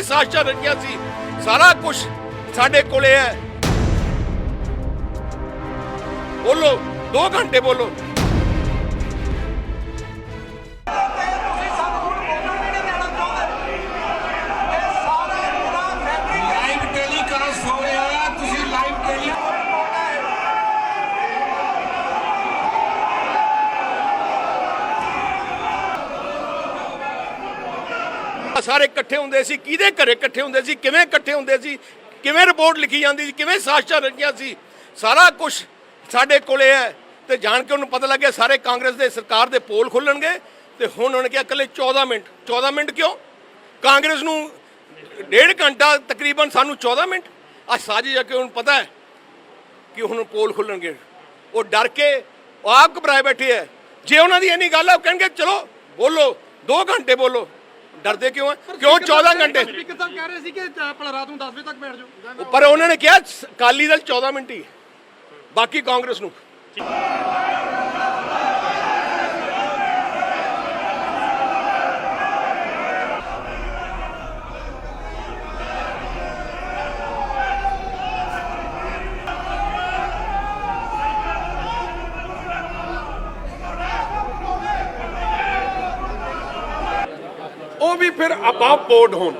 ਕਿਵੇਂ ਸਾਜ਼ਿਸ਼ਾਂ ਰਚੀਆਂ ਸੀ? ਸਾਰਾ ਕੁਝ ਸਾਡੇ ਕੋਲੇ ਹੈ। ਬੋਲੋ 2 ਘੰਟੇ ਬੋਲੋ। ਸਾਰੇ ਇਕੱਠੇ ਹੁੰਦੇ ਸੀ, ਕਿਹਦੇ ਘਰੇ ਇਕੱਠੇ ਹੁੰਦੇ ਸੀ, ਕਿਵੇਂ ਇਕੱਠੇ ਹੁੰਦੇ ਸੀ, ਕਿਵੇਂ ਰਿਪੋਰਟ ਲਿਖੀ ਜਾਂਦੀ ਸੀ, ਕਿਵੇਂ ਸਾਜ਼ਿਸ਼ਾਂ ਰਚੀਆਂ ਸੀ, ਸਾਰਾ ਕੁਝ ਸਾਡੇ ਕੋਲੇ ਹੈ। ਤੇ ਜਾਣ ਕੇ ਉਹਨੂੰ ਪਤਾ ਲੱਗਿਆ ਸਾਰੇ ਕਾਂਗਰਸ ਦੇ ਸਰਕਾਰ ਦੇ ਪੋਲ ਖੁੱਲਣਗੇ ਤੇ ਹੁਣ ਉਹਨਾਂ ਕਿਹਾ ਇਕੱਲੇ 14 ਮਿੰਟ 14 ਮਿੰਟ ਕਿਉਂ? ਕਾਂਗਰਸ ਨੂੰ ਡੇਢ ਘੰਟਾ ਤਕਰੀਬਨ ਸਾਨੂੰ 14 ਮਿੰਟ? ਆ ਸਾਜ਼ਿਸ਼ ਜਾ ਕੇ ਉਹਨੂੰ ਪਤਾ ਹੈ ਕਿ ਹੁਣ ਪੋਲ ਖੁੱਲਣਗੇ। ਉਹ ਡਰ ਕੇ ਆਪ ਘਬਰਾਏ ਬੈਠੇ ਹੈ। ਜੇ ਉਹਨਾਂ ਦੀ ਇੰਨੀ ਗੱਲ ਹੈ ਉਹ ਕਹਿਣਗੇ, ਚਲੋ ਬੋਲੋ 2 ਘੰਟੇ ਬੋਲੋ। ਡਰਦੇ ਕਿਉਂ ਹੈ ਕਿਉਂ? 14 ਘੰਟੇ। ਸਪੀਕਰ ਸਾਹਿਬ ਕਹਿ ਰਹੇ ਸੀ ਕਿ ਆਪਣਾ ਰਾਤ ਨੂੰ 10 ਵਜੇ ਤੱਕ ਬੈਠ ਜਾਓ? ਪਰ ਉਹਨਾਂ ਨੇ ਕਿਹਾ ਅਕਾਲੀ ਦਲ 14 ਮਿੰਟ ਹੈ। ਬਾਕੀ ਕਾਂਗਰਸ ਨੂੰ। ਫਿਰ ਅਬਾਵ ਬੋਰਡ ਹੋਣ।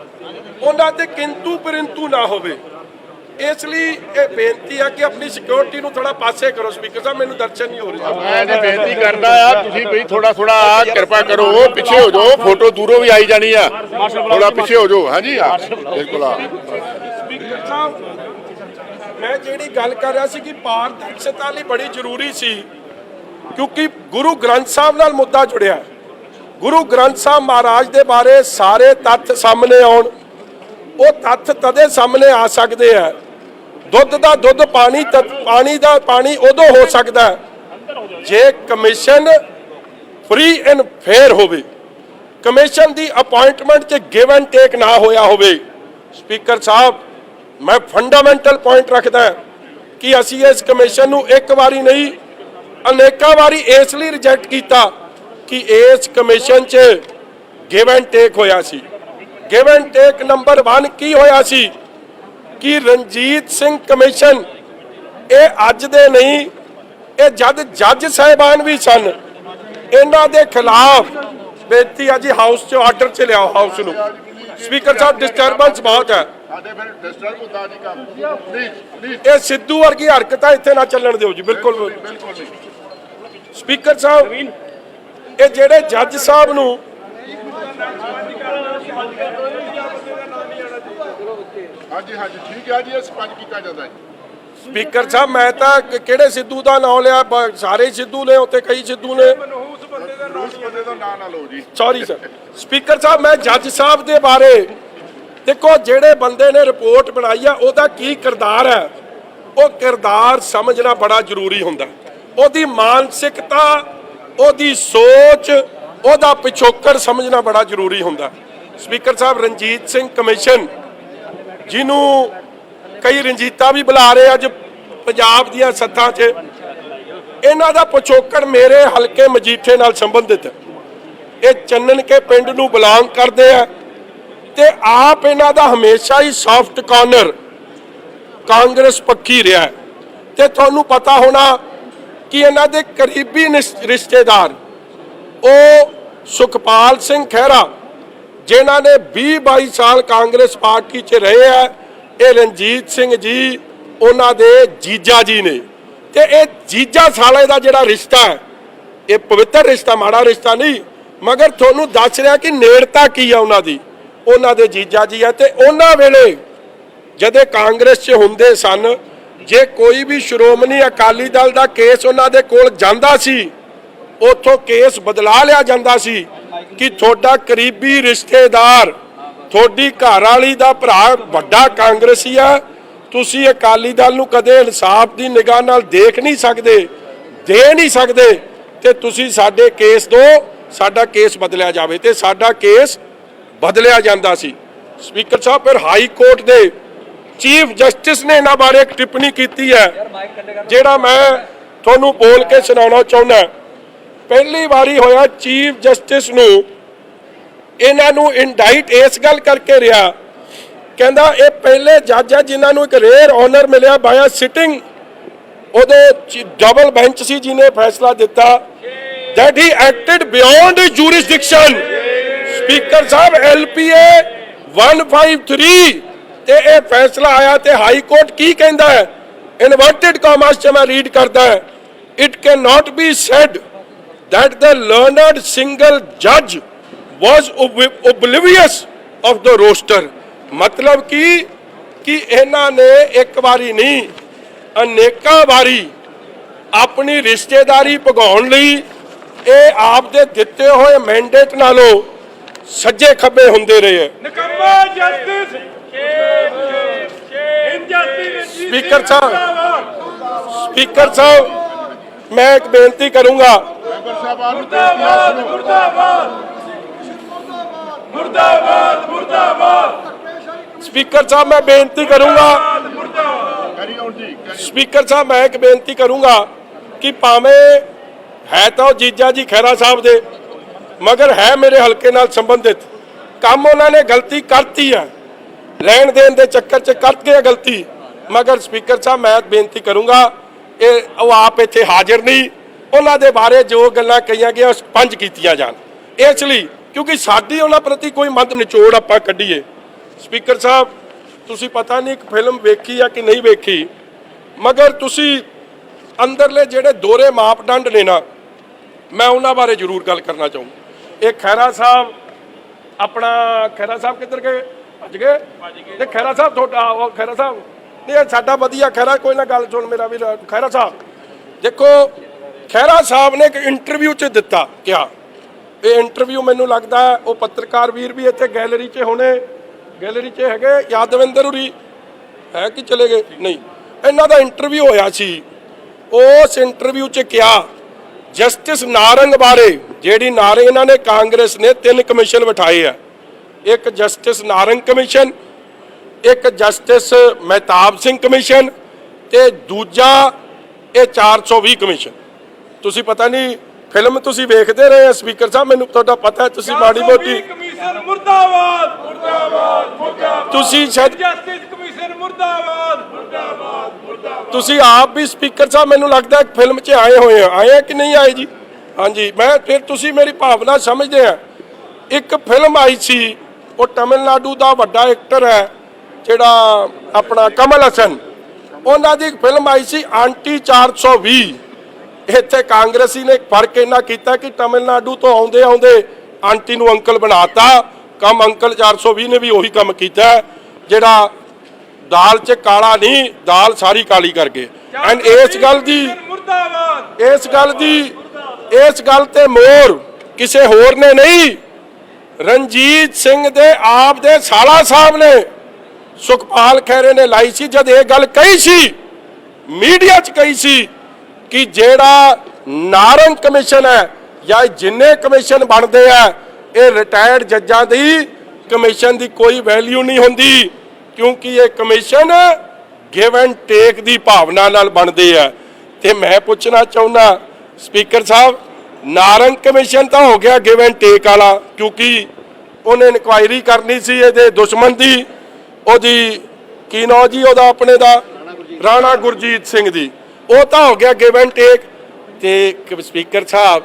ਉਹਨਾਂ ਤੇ ਕਿੰਤੂ ਪਰੰਤੂ ਨਾ ਹੋਵੇ। ਇਸ ਲਈ ਇਹ ਬੇਨਤੀ ਆ ਕਿ ਆਪਣੀ ਸਿਕਿਉਰਿਟੀ ਨੂੰ ਥੋੜਾ ਪਾਸੇ ਕਰੋ ਸਪੀਕਰ ਸਾਹਿਬ ਮੈਨੂੰ ਦਰਸ਼ਨ ਨਹੀਂ ਹੋ ਰਿਹਾ। ਮੈਂ ਤੇ ਬੇਨਤੀ ਕਰਦਾ ਆ ਤੁਸੀਂ ਵੀ ਥੋੜਾ ਥੋੜਾ ਕਿਰਪਾ ਕਰੋ ਪਿੱਛੇ ਹੋ ਜਾਓ ਫੋਟੋ ਦੂਰੋਂ ਵੀ ਆਈ ਜਾਣੀ ਆ। ਥੋੜਾ ਪਿੱਛੇ ਹੋ ਜਾਓ ਹਾਂਜੀ ਆ ਬਿਲਕੁਲ ਆ। ਸਪੀਕਰ ਸਾਹਿਬ ਮੈਂ ਜਿਹੜੀ ਗੱਲ ਕਰ ਰਿਹਾ ਸੀ ਕਿ ਪਾਰਦਰਸ਼ਤਾ ਲਈ ਬੜੀ ਜ਼ਰੂਰੀ ਸੀ ਕਿਉਂਕਿ ਗੁਰੂ ਗ੍ਰੰਥ ਸਾਹਿਬ ਨਾਲ ਮੁੱਦਾ ਜੁੜਿਆ। ਹੈ। ਗੁਰੂ ਗ੍ਰੰਥ ਸਾਹਿਬ ਮਹਾਰਾਜ ਦੇ ਬਾਰੇ ਸਾਰੇ ਤੱਥ ਸਾਹਮਣੇ ਆਉਣ। ਉਹ ਤੱਥ ਤਦੇ ਸਾਹਮਣੇ ਆ ਸਕਦੇ ਆ। ਦੁੱਧ ਦਾ ਦੁੱਧ, ਪਾਣੀ ਤੱਤ ਪਾਣੀ ਦਾ ਪਾਣੀ ਉਦੋਂ ਹੋ ਸਕਦਾ ਜੇ ਕਮਿਸ਼ਨ ਫ੍ਰੀ ਐਂਡ ਫੇਅਰ ਹੋਵੇ। ਕਮਿਸ਼ਨ ਦੀ ਅਪਾਇੰਟਮੈਂਟ 'ਚ ਗਿਵ ਐਂਡ ਟੇਕ ਨਾ ਹੋਇਆ ਹੋਵੇ। ਸਪੀਕਰ ਸਾਹਿਬ, ਮੈਂ ਫੰਡਾਮੈਂਟਲ ਪੁਆਇੰਟ ਰੱਖਦਾ ਕਿ ਅਸੀਂ ਇਸ ਕਮਿਸ਼ਨ ਨੂੰ ਇੱਕ ਵਾਰੀ ਨਹੀਂ, ਅਨੇਕਾਂ ਵਾਰੀ ਇਸ ਲਈ ਰਿਜੈਕਟ ਕੀਤਾ। ਕਿ ਇਸ ਕਮਿਸ਼ਨ 'ਚ ਗਿਵ ਐਂਡ ਟੇਕ ਹੋਇਆ ਸੀ। ਗਿਵ ਐਂਡ ਟੇਕ ਨੰਬਰ 1 ਕੀ ਹੋਇਆ ਸੀ ਕਿ ਰਣਜੀਤ ਸਿੰਘ ਕਮਿਸ਼ਨ ਇਹ ਅੱਜ ਦੇ ਨਹੀਂ ਇਹ ਜਦ ਜੱਜ ਸਾਹਿਬਾਨ ਵੀ ਸਨ ਇਹਨਾਂ ਦੇ ਖਿਲਾਫ ਬੇਨਤੀ ਆ ਜੀ ਹਾਊਸ 'ਚ ਆਰਡਰ 'ਚ ਲਿਆਓ ਹਾਊਸ ਨੂੰ। ਸਪੀਕਰ ਸਾਹਿਬ ਡਿਸਟਰਬੈਂਸ ਬਹੁਤ ਹੈ। ਸਾਡੇ ਫਿਰ ਡਿਸਟਰਬ ਹੁੰਦਾ ਜੀ ਕੰਮ। ਪਲੀਜ਼ ਪਲੀਜ਼ ਇਹ ਸਿੱਧੂ ਵਰਗੀ ਹਰਕਤਾਂ ਇੱਥੇ ਨਾ ਚੱਲਣ ਦਿਓ ਜੀ ਬਿਲਕੁਲ। ਬਿਲਕੁਲ ਨਹੀਂ ਸਪੀਕਰ ਸਾਹਿਬ ਇਹ ਜਿਹੜੇ ਜੱਜ ਸਾਹਿਬ ਨੂੰ ਹਾਂਜੀ ਹਾਂਜੀ ਠੀਕ ਹੈ ਜੀ ਇਹ ਸਪੰਜ ਕੀਤਾ ਜਾਂਦਾ ਜੀ। ਸਪੀਕਰ ਸਾਹਿਬ ਮੈਂ ਤਾਂ ਕਿਹੜੇ ਸਿੱਧੂ ਦਾ ਨਾਮ ਲਿਆ? ਸਾਰੇ ਸਿੱਧੂ ਨੇ ਉੱਤੇ ਕਈ ਸਿੱਧੂ ਨੇ। ਰੂਸ ਬੰਦੇ ਦਾ ਨਾਂ ਨਾ ਲਓ ਜੀ। ਸੌਰੀ ਸਰ ਸਪੀਕਰ ਸਾਹਿਬ ਮੈਂ ਜੱਜ ਸਾਹਿਬ ਦੇ ਬਾਰੇ ਦੇਖੋ ਜਿਹੜੇ ਬੰਦੇ ਨੇ ਰਿਪੋਰਟ ਬਣਾਈ ਆ ਉਹਦਾ ਕੀ ਕਿਰਦਾਰ ਹੈ? ਉਹ ਕਿਰਦਾਰ ਸਮਝਣਾ ਬੜਾ ਜ਼ਰੂਰੀ ਹੁੰਦਾ। ਉਹਦੀ ਮਾਨਸਿਕਤਾ ਉਹਦੀ ਸੋਚ, ਉਹਦਾ ਪਿਛੋਕੜ ਸਮਝਣਾ ਬੜਾ ਜ਼ਰੂਰੀ ਹੁੰਦਾ ਸਪੀਕਰ ਸਾਹਿਬ, ਰਣਜੀਤ ਸਿੰਘ ਕਮਿਸ਼ਨ, ਜਿਹਨੂੰ ਕਈ ਰਣਜੀਤਾਂ ਵੀ ਬੁਲਾ ਰਹੇ ਅੱਜ ਪੰਜਾਬ ਦੀਆਂ ਸੱਥਾਂ 'ਚ, ਇਹਨਾਂ ਦਾ ਪਿਛੋਕੜ ਮੇਰੇ ਹਲਕੇ ਮਜੀਠੇ ਨਾਲ ਸੰਬੰਧਿਤ ਹੈ ਇਹ ਚੰਨਨ ਕੇ ਪਿੰਡ ਨੂੰ ਬਿਲੋਂਗ ਕਰਦੇ ਆ ਤੇ ਆਪ ਇਹਨਾਂ ਦਾ ਹਮੇਸ਼ਾ ਹੀ ਸੌਫਟ ਕਾਰਨਰ ਕਾਂਗਰਸ ਪੱਖੀ ਰਿਹਾ ਹੈ। ਤੇ ਤੁਹਾਨੂੰ ਪਤਾ ਹੋਣਾ ਕਿ ਇਹਨਾਂ ਦੇ ਕਰੀਬੀ ਨਿਸ- ਰਿਸ਼ਤੇਦਾਰ, ਉਹ ਸੁਖਪਾਲ ਸਿੰਘ ਖਹਿਰਾ, ਜਿਨ੍ਹਾਂ ਨੇ 20 22 ਸਾਲ ਕਾਂਗਰਸ ਪਾਰਟੀ 'ਚ ਰਹੇ ਆ, ਇਹ ਰਣਜੀਤ ਸਿੰਘ ਜੀ, ਉਹਨਾਂ ਦੇ ਜੀਜਾ ਜੀ ਨੇ। ਤੇ ਇਹ ਜੀਜਾ ਸਾਲੇ ਦਾ ਜਿਹੜਾ ਰਿਸ਼ਤਾ ਹੈ, ਇਹ ਪਵਿੱਤਰ ਰਿਸ਼ਤਾ, ਮਾੜਾ ਰਿਸ਼ਤਾ ਨਹੀਂ, ਮਗਰ ਤੁਹਾਨੂੰ ਦੱਸ ਰਿਹਾ ਕਿ ਨੇੜਤਾ ਕੀ ਆ ਉਹਨਾਂ ਦੀ। ਉਹਨਾਂ ਦੇ ਜੀਜਾ ਜੀ ਆ ਤੇ ਉਹਨਾਂ ਵੇਲੇ ਜਦੇ ਕਾਂਗਰਸ 'ਚ ਹੁੰਦੇ ਸਨ ਜੇ ਕੋਈ ਵੀ ਸ਼੍ਰੋਮਣੀ ਅਕਾਲੀ ਦਲ ਦਾ ਕੇਸ ਉਹਨਾਂ ਦੇ ਕੋਲ ਜਾਂਦਾ ਸੀ, ਉਥੋਂ ਕੇਸ ਬਦਲਾ ਲਿਆ ਜਾਂਦਾ ਸੀ ਕਿ ਤੁਹਾਡਾ ਕਰੀਬੀ ਰਿਸ਼ਤੇਦਾਰ ਤੁਹਾਡੀ ਘਰ ਵਾਲੀ ਦਾ ਭਰਾ ਵੱਡਾ ਕਾਂਗਰਸੀ ਆ, ਤੁਸੀਂ ਅਕਾਲੀ ਦਲ ਨੂੰ ਕਦੇ ਇਨਸਾਫ ਦੀ ਨਿਗਾਹ ਨਾਲ ਦੇਖ ਨਹੀਂ ਸਕਦੇ, ਦੇ ਨਹੀਂ ਸਕਦੇ, ਤੇ ਤੁਸੀਂ ਸਾਡੇ ਕੇਸ ਦੋ, ਸਾਡਾ ਕੇਸ ਬਦਲਿਆ ਜਾਵੇ, ਤੇ ਸਾਡਾ ਕੇਸ ਬਦਲਿਆ ਜਾਂਦਾ ਸੀ। ਸਪੀਕਰ ਸਾਹਿਬ, ਫਿਰ ਹਾਈ ਕੋਰਟ ਦੇ ਚੀਫ ਜਸਟਿਸ ਨੇ ਇਹਨਾਂ ਬਾਰੇ ਇੱਕ ਟਿੱਪਣੀ ਕੀਤੀ ਹੈ, ਜਿਹੜਾ ਮੈਂ ਤੁਹਾਨੂੰ ਬੋਲ ਕੇ ਸੁਣਾਉਣਾ ਚਾਹੁੰਦਾ ਪਹਿਲੀ ਵਾਰੀ ਹੋਇਆ ਚੀਫ ਜਸਟਿਸ ਨੂੰ ਇਹਨਾਂ ਨੂੰ ਇੰਡਾਈਟ ਇਸ ਗੱਲ ਕਰਕੇ ਰਿਹਾ, ਕਹਿੰਦਾ ਇਹ ਪਹਿਲੇ ਜੱਜ ਹੈ ਜਿਨ੍ਹਾਂ ਨੂੰ ਇੱਕ ਰੇਅਰ ਆਨਰ ਮਿਲਿਆ ਬਾਇਆ ਸਿਟਿੰਗ ਉਹਦੇ ਡਬਲ ਬੈਂਚ ਸੀ ਜਿਨੇ ਫੈਸਲਾ ਦਿੱਤਾ। That he acted beyond his jurisdiction speaker Sahib LPA 153 ਤੇ ਇਹ ਫੈਸਲਾ ਆਇਆ ਤੇ ਹਾਈ ਕੋਰਟ ਕੀ ਕਹਿੰਦਾ ਹੈ? ਇਨਵਰਟਡ ਕਾਮਰਸ ਚ ਮੈਂ ਰੀਡ ਕਰਦਾ ਹੈ it cannot be said that the learned single judge was oblivious of the roster. ਮਤਲਬ ਕਿ? ਕਿ ਇਹਨਾਂ ਨੇ ਇੱਕ ਵਾਰੀ ਨਹੀਂ, ਅਨੇਕਾਂ ਵਾਰੀ ਆਪਣੀ ਰਿਸ਼ਤੇਦਾਰੀ ਭਗਾਉਣ ਲਈ ਇਹ ਆਪ ਦੇ ਦਿੱਤੇ ਹੋਏ ਮੈਂਡੇਟ ਨਾਲੋਂ ਸੱਜੇ ਖੱਬੇ ਹੁੰਦੇ ਰਹੇ ਨਿਕੰਮਾ ਜਸਟਿਸ ਸਪੀਕਰ ਸਾਹਿਬ ਸਪੀਕਰ ਸਾਹਿਬ ਮੈਂ ਇੱਕ ਬੇਨਤੀ ਕਰੂੰਗਾ ਮੁਰਦਾਬਾਦ ਮੁਰਦਾਬਾਦ ਮੁਰਦਾਬਾਦ ਮੁਰਦਾਬਾਦ ਸਪੀਕਰ ਸਾਹਿਬ ਮੈਂ ਬੇਨਤੀ ਕਰੂੰਗਾ ਸਪੀਕਰ ਸਾਹਿਬ ਮੈਂ ਇੱਕ ਬੇਨਤੀ ਕਰੂੰਗਾ ਕਿ ਭਾਵੇਂ ਹੈ ਤਾਂ ਉਹ ਜੀਜਾ ਜੀ ਖੈਰਾ ਸਾਹਿਬ ਦੇ ਮਗਰ ਹੈ ਮੇਰੇ ਹਲਕੇ ਨਾਲ ਸੰਬੰਧਿਤ ਕੰਮ ਉਹਨਾਂ ਨੇ ਗਲਤੀ ਕਰਤੀ ਹੈ ਲੈਣ ਦੇਣ ਦੇ ਚੱਕਰ 'ਚ ਕਰ ਗਏ ਗਲਤੀ। ਮਗਰ ਸਪੀਕਰ ਸਾਹਿਬ, ਮੈਂ ਬੇਨਤੀ ਕਰੂੰਗਾ, ਇਹ ਉਹ ਆਪ ਇੱਥੇ ਹਾਜ਼ਰ ਨਹੀਂ। ਉਹਨਾਂ ਦੇ ਬਾਰੇ ਜੋ ਗੱਲਾਂ ਕਹੀਆਂ ਗਈਆਂ ਪੰਜ ਕੀਤੀਆਂ ਜਾਣ। ਇਸ ਲਈ, ਕਿਉਂਕਿ ਸਾਡੀ ਉਹਨਾਂ ਪ੍ਰਤੀ ਕੋਈ ਮਤ ਨਿਚੋੜ ਆਪਾਂ ਕੱਢੀਏ। ਸਪੀਕਰ ਸਾਹਿਬ, ਤੁਸੀਂ ਪਤਾ ਨਹੀਂ ਇੱਕ ਫਿਲਮ ਵੇਖੀ ਆ ਕਿ ਨਹੀਂ ਵੇਖੀ। ਮਗਰ ਤੁਸੀਂ ਅੰਦਰਲੇ ਜਿਹੜੇ ਦੋਰੇ ਮਾਪਦੰਡ ਨੇ ਨਾ, ਮੈਂ ਉਹਨਾਂ ਬਾਰੇ ਜ਼ਰੂਰ ਗੱਲ ਕਰਨਾ ਚਾਹੂੰ ਇਹ ਖੈਰਾ ਸਾਹਿਬ, ਆਪਣਾ ਖੈਰਾ ਸਾਹਿਬ ਕਿੱਧਰ ਗਏ? ਭੱਜ ਗਏ। ਤੇ ਖੈਰਾ ਸਾਹਿਬ ਤੁਹਾਡਾ ਖੈਰਾ ਸਾਹਿਬ ਇਹ ਸਾਡਾ ਵਧੀਆ ਖੈਰਾ ਕੋਈ ਨਾ ਗੱਲ ਸੁਣ ਮੇਰਾ ਵੀਰ ਖੈਰਾ ਸਾਹਿਬ। ਦੇਖੋ ਖੈਰਾ ਸਾਹਿਬ ਨੇ ਇੱਕ ਇੰਟਰਵਿਊ 'ਚ ਦਿੱਤਾ ਕਿਹਾ। ਇਹ ਇੰਟਰਵਿਊ ਮੈਨੂੰ ਲੱਗਦਾ ਉਹ ਪੱਤਰਕਾਰ ਵੀਰ ਵੀ ਇੱਥੇ ਗੈਲਰੀ 'ਚ ਹੋਣੇ ਗੈਲਰੀ 'ਚ ਹੈਗੇ ਯਾਦਵਿੰਦਰ ਉਰੀ ਹੈ ਕਿ ਚਲੇ ਗਏ? ਨਹੀਂ। ਇਹਨਾਂ ਦਾ ਇੰਟਰਵਿਊ ਹੋਇਆ ਸੀ। ਉਸ ਇੰਟਰਵਿਊ 'ਚ ਕਿਹਾ ਜਸਟਿਸ ਨਾਰੰਗ ਬਾਰੇ ਜਿਹੜੀ ਨਾਰੰਗ ਇਹਨਾਂ ਨੇ ਕਾਂਗਰਸ ਨੇ ਤਿੰਨ ਕਮਿਸ਼ਨ ਬਿਠਾਏ ਆ। ਇੱਕ ਜਸਟਿਸ ਨਾਰੰਗ ਕਮਿਸ਼ਨ ਇੱਕ ਜਸਟਿਸ ਮਹਿਤਾਬ ਸਿੰਘ ਕਮਿਸ਼ਨ ਤੇ ਦੂਜਾ ਇਹ 420 ਕਮਿਸ਼ਨ। ਤੁਸੀਂ ਪਤਾ ਨਹੀਂ ਫਿਲਮ ਤੁਸੀਂ ਵੇਖਦੇ ਰਹੇ ਆ ਸਪੀਕਰ ਸਾਹਿਬ ਮੈਨੂੰ ਤੁਹਾਡਾ ਪਤਾ ਹੈ ਤੁਸੀਂ ਮਾੜੀ ਮੋਟੀ ਕਮਿਸ਼ਨ ਮੁਰਦਾਬਾਦ। ਮੁਰਦਾਬਾਦ ਮੁਰਦਾਬਾਦ। ਤੁਸੀਂ ਸ਼ਾਇਦ ਜਸਟਿਸ ਕਮਿਸ਼ਨ ਮੁਰਦਾਬਾਦ। ਮੁਰਦਾਬਾਦ ਮੁਰਦਾਬਾਦ। ਤੁਸੀਂ ਆਪ ਵੀ ਸਪੀਕਰ ਸਾਹਿਬ ਮੈਨੂੰ ਲੱਗਦਾ ਫਿਲਮ 'ਚ ਆਏ ਹੋਏ ਆ। ਆਏ ਆ ਕਿ ਨਹੀਂ ਆਏ ਜੀ? ਹਾਂਜੀ ਮੈਂ ਫਿਰ ਤੁਸੀਂ ਮੇਰੀ ਭਾਵਨਾ ਸਮਝਦੇ ਆ। ਇੱਕ ਫਿਲਮ ਆਈ ਸੀ ਉਹ ਤਮਿਲਨਾਡੂ ਦਾ ਵੱਡਾ ਐਕਟਰ ਹੈ, ਜਿਹੜਾ ਆਪਣਾ ਕਮਲ ਹਸਨ। ਉਹਨਾਂ ਦੀ ਇੱਕ ਫਿਲਮ ਆਈ ਸੀ ਆਂਟੀ 420 ਇੱਥੇ ਕਾਂਗਰਸੀ ਨੇ ਫ਼ਰਕ ਇਹਨਾਂ ਕੀਤਾ ਕਿ ਤਮਿਲਨਾਡੂ ਤੋਂ ਆਉਂਦੇ ਆਉਂਦੇ ਆਂਟੀ ਨੂੰ ਅੰਕਲ ਬਣਾਤਾ। ਕੰਮ ਅੰਕਲ 420 ਨੇ ਵੀ ਉਹੀ ਕੰਮ ਕੀਤਾ ਜਿਹੜਾ ਦਾਲ 'ਚ ਕਾਲਾ ਨਹੀਂ, ਦਾਲ ਸਾਰੀ ਕਾਲੀ ਕਰ ਗਏ ਐਂਡ ਇਸ ਗੱਲ ਦੀ ਇਸ ਗੱਲ ਦੀ ਇਸ ਗੱਲ ਤੇ ਮੋਰ ਕਿਸੇ ਹੋਰ ਨੇ ਨਹੀਂ। ਰਣਜੀਤ ਸਿੰਘ ਦੇ ਆਪ ਦੇ ਸਾਲਾ ਸਾਹਿਬ ਨੇ, ਸੁਖਪਾਲ ਖੈਰੇ ਨੇ ਲਾਈ ਸੀ, ਜਦ ਇਹ ਗੱਲ ਕਹੀ ਸੀ, ਮੀਡੀਆ 'ਚ ਕਹੀ ਸੀ ਕਿ ਜਿਹੜਾ ਨਾਰੰਗ ਕਮਿਸ਼ਨ ਹੈ ਜਾਂ ਜਿੰਨੇ ਕਮਿਸ਼ਨ ਬਣਦੇ ਆ, ਇਹ ਰਿਟਾਇਰਡ ਜੱਜਾਂ ਦੀ ਕਮਿਸ਼ਨ ਦੀ ਕੋਈ ਵੈਲਿਊ ਨਹੀਂ ਹੁੰਦੀ, ਕਿਉਂਕਿ ਇਹ ਕਮਿਸ਼ਨ ਗਿਵ ਐਂਡ ਟੇਕ ਦੀ ਭਾਵਨਾ ਨਾਲ ਬਣਦੇ ਆ। ਤੇ ਮੈਂ ਪੁੱਛਣਾ ਚਾਹੁੰਦਾ, ਸਪੀਕਰ ਸਾਹਿਬ ਨਾਰੰਗ ਕਮਿਸ਼ਨ ਤਾਂ ਹੋ ਗਿਆ ਗਿਵ ਐਂਡ ਟੇਕ ਵਾਲਾ, ਕਿਉਂਕਿ ਉਹਨੇ ਇਨਕੁਆਇਰੀ ਕਰਨੀ ਸੀ ਇਹਦੇ ਦੁਸ਼ਮਣ ਦੀ, ਉਹਦੀ ਕੀ ਨਾਂ ਜੀ ਉਹਦਾ ਆਪਣੇ ਦਾ? ਰਾਣਾ ਗੁਰਜੀਤ ਸਿੰਘ ਦੀ। ਉਹ ਤਾਂ ਹੋ ਗਿਆ ਗਿਵ ਐਂਡ ਟੇਕ ਤੇ ਸਪੀਕਰ ਸਾਹਿਬ,